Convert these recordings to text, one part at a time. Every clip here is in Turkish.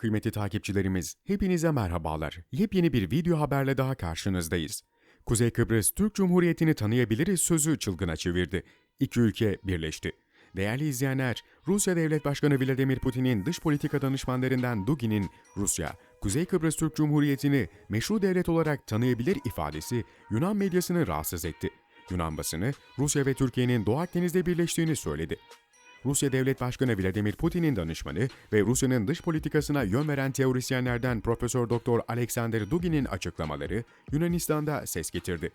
Kıymetli takipçilerimiz, hepinize merhabalar. Yepyeni bir video haberle daha karşınızdayız. Kuzey Kıbrıs Türk Cumhuriyeti'ni tanıyabiliriz sözü çılgına çevirdi. İki ülke birleşti. Değerli izleyenler, Rusya Devlet Başkanı Vladimir Putin'in dış politika danışmanlarından Dugin'in Rusya, Kuzey Kıbrıs Türk Cumhuriyeti'ni meşru devlet olarak tanıyabilir ifadesi Yunan medyasını rahatsız etti. Yunan basını, Rusya ve Türkiye'nin Doğu Akdeniz'de birleştiğini söyledi. Rusya Devlet Başkanı Vladimir Putin'in danışmanı ve Rusya'nın dış politikasına yön veren teorisyenlerden Profesör Doktor Alexander Dugin'in açıklamaları Yunanistan'da ses getirdi.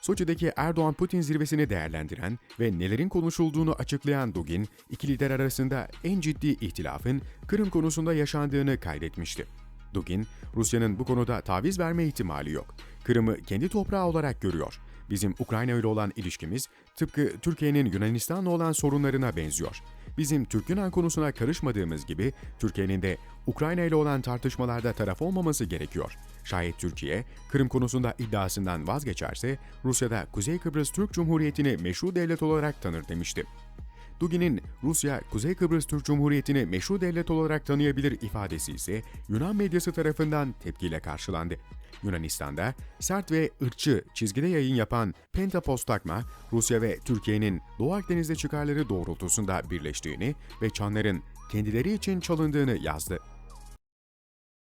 Soçi'deki Erdoğan-Putin zirvesini değerlendiren ve nelerin konuşulduğunu açıklayan Dugin, iki lider arasında en ciddi ihtilafın Kırım konusunda yaşandığını kaydetmişti. Dugin, Rusya'nın bu konuda taviz verme ihtimali yok. Kırım'ı kendi toprağı olarak görüyor. Bizim Ukrayna ile olan ilişkimiz tıpkı Türkiye'nin Yunanistan'la olan sorunlarına benziyor. Bizim Türk-Yunan konusuna karışmadığımız gibi Türkiye'nin de Ukrayna ile olan tartışmalarda taraf olmaması gerekiyor. Şayet Türkiye, Kırım konusunda iddiasından vazgeçerse Rusya'da Kuzey Kıbrıs Türk Cumhuriyeti'ni meşru devlet olarak tanır demişti. Dugin'in Rusya, Kuzey Kıbrıs Türk Cumhuriyeti'ni meşru devlet olarak tanıyabilir ifadesi ise Yunan medyası tarafından tepkiyle karşılandı. Yunanistan'da sert ve ırkçı çizgide yayın yapan Pentapostakma, Rusya ve Türkiye'nin Doğu Akdeniz'de çıkarları doğrultusunda birleştiğini ve çanların kendileri için çalındığını yazdı.